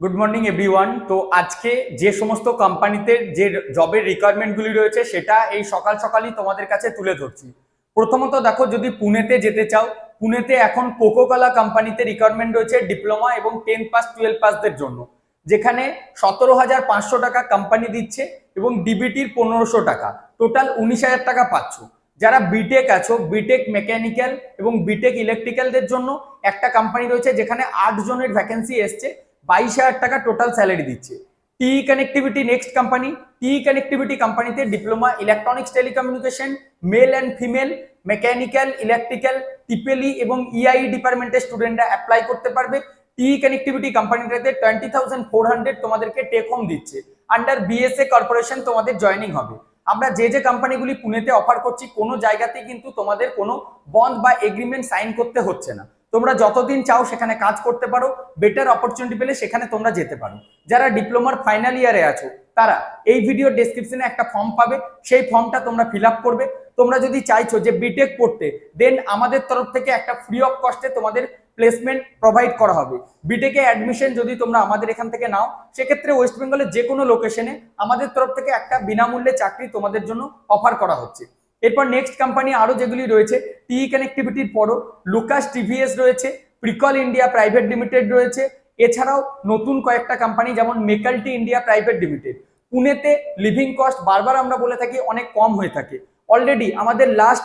Good morning everyone তো আজকে যে সমস্ত কোম্পানিতে যে জবের রিকোয়ারমেন্টগুলি রয়েছে, সেটা এই সকাল সকালই তোমাদের কাছে তুলে ধরছি। প্রথমত দেখো, যদি পুনেতে যেতে চাও, পুনেতে এখন কোকোকলা কোম্পানিতে রিকোয়ারমেন্ট রয়েছে ডিপ্লোমা এবং টেন পাস টুয়েলভ পাসদের জন্য, যেখানে সতেরো হাজার পাঁচশো টাকা কোম্পানি দিচ্ছে এবং ডিবিটির পনেরোশো টাকা। টোটাল উনিশ হাজার টাকা পাচ্ছ। যারা বিটেক আছো বিটেক মেকানিক্যাল এবং বিটেক ইলেকট্রিক্যালদের জন্য একটা কোম্পানি রয়েছে, যেখানে আট জনের ভ্যাকেন্সি এসছে। বাইশ হাজার টাকা টোটাল স্যালারি দিচ্ছে। T connectivity next company T connectivity কোম্পানিতে diploma electronics telecommunication male and female mechanical electrical টিপেলি এবং ইআই ডিপার্টমেন্টের স্টুডেন্টরা অ্যাপ্লাই করতে পারবে। টি কানেক্টিভিটি কোম্পানিটাতে টোয়েন্টি থাউজেন্ড ফোর হান্ড্রেড তোমাদেরকে টেক হোম দিচ্ছে। আন্ডার বিএসএ কর্পোরেশন তোমাদের জয়নিং হবে। আমরা যে যে কোম্পানিগুলি পুনেতে অফার করছি, কোনো জায়গাতেই কিন্তু তোমাদের কোনো বন্ড বা এগ্রিমেন্ট সাইন করতে হচ্ছে না। তোমরা যতদিন চাও সেখানে কাজ করতে পারো বেটার অপরচুনিটি পেলে সেখানে তোমরা যেতে পারো। যারা ডিপ্লোমার ফাইনাল ইয়ারে আছো, তারা এই ভিডিও ডেসক্রিপশনে একটা ফর্ম পাবে, সেই ফর্মটা তোমরা ফিল করবে। তোমরা যদি চাইছো যে বিটেক পড়তে দেন আমাদের তরফ থেকে একটা ফ্রি অফ কস্টে তোমাদের প্লেসমেন্ট প্রোভাইড করা হবে। বিটেকে অ্যাডমিশন যদি তোমরা আমাদের এখান থেকে নাও, সেক্ষেত্রে ওয়েস্ট বেঙ্গলের যে কোনো লোকেশনে আমাদের তরফ থেকে একটা বিনামূল্যে চাকরি তোমাদের জন্য অফার করা হচ্ছে। এরপর নেক্সট কোম্পানি আরও যেগুলি রয়েছে টি কানেক্টিভিটির পরও লুকাস টিভিএস রয়েছে প্রিকল ইন্ডিয়া প্রাইভেট লিমিটেড রয়েছে, এছাড়াও নতুন কয়েকটা কোম্পানি যেমন মেকালটি ইন্ডিয়া প্রাইভেট লিমিটেড পুনেতে লিভিং কস্ট বারবার আমরা বলে থাকি, অনেক কম হয়ে থাকে। অলরেডি আমাদের লাস্ট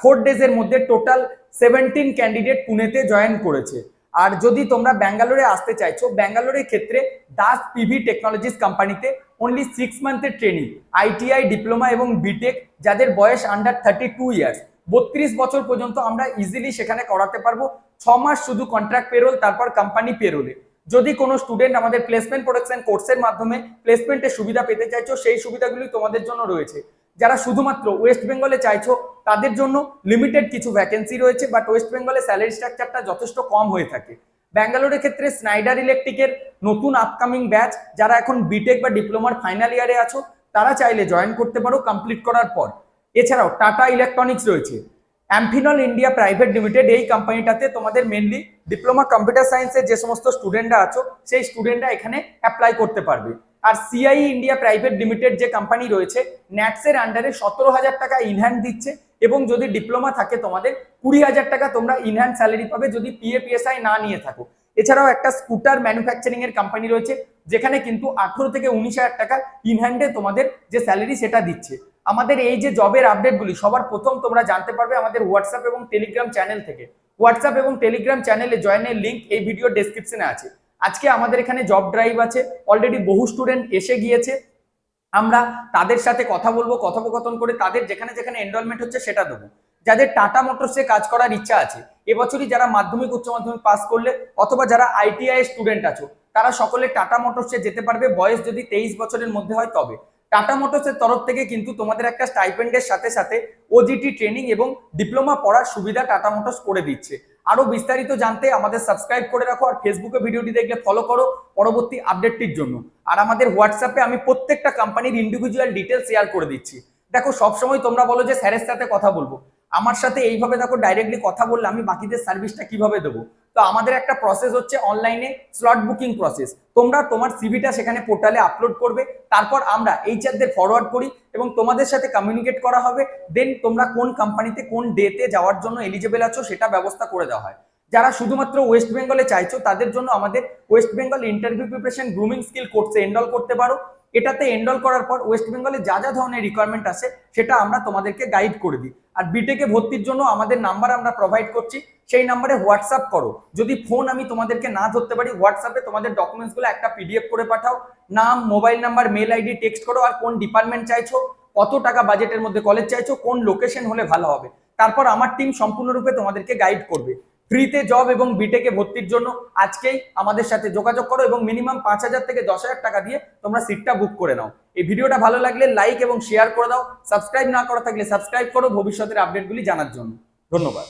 ফোর ডেজের মধ্যে টোটাল সেভেন্টিন ক্যান্ডিডেট পুনেতে জয়েন করেছে। আর যদি তোমরা ব্যাঙ্গালোরে আসতে চাইছো, ব্যাঙ্গালোরের ক্ষেত্রে দাস পিভি টেকনোলজিস কোম্পানিতে অনলি সিক্স মান্থের ট্রেনিং আইটিআই ডিপ্লোমা এবং বিটেক যাদের বয়স আন্ডার থার্টি টু ইয়ার্স বত্রিশ বছর পর্যন্ত আমরা ইজিলি সেখানে করাতে পারব। ছ মাস শুধু কন্ট্রাক্ট পেরোল তারপর কোম্পানি পেরোলে যদি কোনো স্টুডেন্ট আমাদের প্লেসমেন্ট প্রোডাকশন কোর্সের মাধ্যমে প্লেসমেন্টের সুবিধা পেতে চাইছো, সেই সুবিধাগুলি তোমাদের জন্য রয়েছে। যারা শুধুমাত্র ওয়েস্ট বেঙ্গলে চাইছো, তাদের জন্য লিমিটেড কিছু ভ্যাকেন্সি রয়েছে বাট ওয়েস্ট বেঙ্গলে স্যালারি স্ট্রাকচারটা যথেষ্ট কম হয়ে থাকে। ব্যাঙ্গালোরের ক্ষেত্রে স্নাইডার ইলেকট্রিকের নতুন আপকামিং ব্যাচ যারা এখন বিটেক বা ডিপ্লোমার ফাইনাল ইয়ারে আছো, তারা চাইলে জয়েন করতে পারো কমপ্লিট করার পর। এছাড়াও টাটা ইলেকট্রনিক্স রয়েছে। অ্যাম্ফিনল ইন্ডিয়া প্রাইভেট লিমিটেড এই কোম্পানিটাতে তোমাদের মেনলি ডিপ্লোমা কম্পিউটার সায়েন্সের যে সমস্ত স্টুডেন্টরা আছো, সেই স্টুডেন্টরা এখানে অ্যাপ্লাই করতে পারবে। আর সিআই ইন্ডিয়া প্রাইভেট লিমিটেড যে কোম্পানি রয়েছে ন্যাটসের আন্ডারে সতেরো হাজার টাকা ইনহ্যান্ড দিচ্ছে এবং যদি ডিপ্লোমা থাকে তোমাদের, কুড়ি হাজার টাকা তোমরা ইনহ্যান্ড স্যালারি পাবে যদি পিএপিএসআই না নিয়ে থাকো। এছাড়াও একটা স্কুটার ম্যানুফ্যাকচারিং এর কোম্পানি রয়েছে, যেখানে কিন্তু আঠেরো থেকে উনিশ হাজার টাকা ইনহ্যান্ডে তোমাদের যে স্যালারি সেটা দিচ্ছে। আমাদের এই যে জবের আপডেটগুলি সবার প্রথম তোমরা জানতে পারবে আমাদের হোয়াটসঅ্যাপ এবং টেলিগ্রাম চ্যানেল থেকে। হোয়াটসঅ্যাপ এবং টেলিগ্রাম চ্যানেলে জয়েনের লিঙ্ক এই ভিডিও ডেসক্রিপশনে আছে। আজকে আমাদের এখানে জব ড্রাইভ আছে। অলরেডি বহু স্টুডেন্ট এসে গিয়েছে। আমরা তাদের সাথে কথা বলব, কথোপকথন করে তাদের যেখানে যেখানে এনরোলমেন্ট হচ্ছে সেটা দেবো। যাদের টাটা মোটরসে কাজ করার ইচ্ছা আছে, এবছরই যারা মাধ্যমিক, উচ্চ মাধ্যমিক পাস করলে অথবা যারা আইটিআই স্টুডেন্ট আছো, তারা সকলে টাটা মোটরসে যেতে পারবে। বয়স যদি তেইশ বছরের মধ্যে হয় তবে। টাটা মোটরসের তরফ থেকে কিন্তু তোমাদের একটা স্টাইপেন্ডের সাথে সাথে ওজিটি ট্রেনিং এবং ডিপ্লোমা পড়ার সুবিধা টাটা মোটরস করে দিচ্ছে। আরও বিস্তারিত জানতে আমাদের সাবস্ক্রাইব করে রাখো আর ফেসবুকে ভিডিওটি দেখলে ফলো করো পরবর্তী আপডেটটির জন্য। আর আমাদের হোয়াটসঅ্যাপে আমি প্রত্যেকটা কোম্পানির ইন্ডিভিজুয়াল ডিটেলস শেয়ার করে দিচ্ছি। দেখো, সবসময় তোমরা বলো যে স্যারের সাথে কথা বলব। আমার সাথে এইভাবে দেখো ডাইরেক্টলি কথা বললে আমি বাকিদের সার্ভিসটা কীভাবে দেবো? তো আমাদের একটা প্রসেস হচ্ছে অনলাইনে স্লট বুকিং প্রসেস তোমরা তোমার সিভিটা সেখানে পোর্টালে আপলোড করবে, তারপর আমরা এইচআরদের ফরওয়ার্ড করি এবং তোমাদের সাথে কমিউনিকেট করা হবে। দেন তোমরা কোন কোম্পানিতে কোন ডেতে যাওয়ার জন্য এলিজেবল আছো সেটা ব্যবস্থা করে দেওয়া হয়। যারা শুধুমাত্র ওয়েস্ট বেঙ্গলে চাইছো, তাদের জন্য আমাদের West Bengal interview preparation grooming skill কোর্সে এনরোল করতে পারো। এটাতে এনরোল করার পর ওয়েস্ট বেঙ্গলে যা যা ধরনের রিকোয়ারমেন্ট আছে, সেটা আমরা তোমাদেরকে গাইড করে দিই। আর বিটেকে ভর্তির জন্য আমাদের নাম্বার আমরা প্রোভাইড করছি, সেই নাম্বারে হোয়াটসঅ্যাপ করো। যদি ফোন আমি তোমাদেরকে না ধরতে পারি হোয়াটসঅ্যাপে তোমাদের ডকুমেন্টসগুলো একটা পিডিএফ করে পাঠাও। নাম mobile number mail ID text করো, আর কোন ডিপার্টমেন্ট চাইছো, কত টাকা বাজেটের মধ্যে কলেজ চাইছো, কোন লোকেশন হলে ভালো হবে। তারপর আমার টিম সম্পূর্ণরূপে তোমাদেরকে গাইড করবে। ফ্রিতে জব এবং বিটেকে ভর্তির জন্য আজকেই আমাদের সাথে যোগাযোগ করো এবং মিনিমাম পাঁচ হাজার থেকে দশ হাজার টাকা দিয়ে তোমরা সিটটা বুক করে নাও। এই ভিডিওটা ভালো লাগলে লাইক এবং শেয়ার করে দাও। সাবস্ক্রাইব না করা থাকলে সাবস্ক্রাইব করো ভবিষ্যতের আপডেটগুলি জানার জন্য। ধন্যবাদ।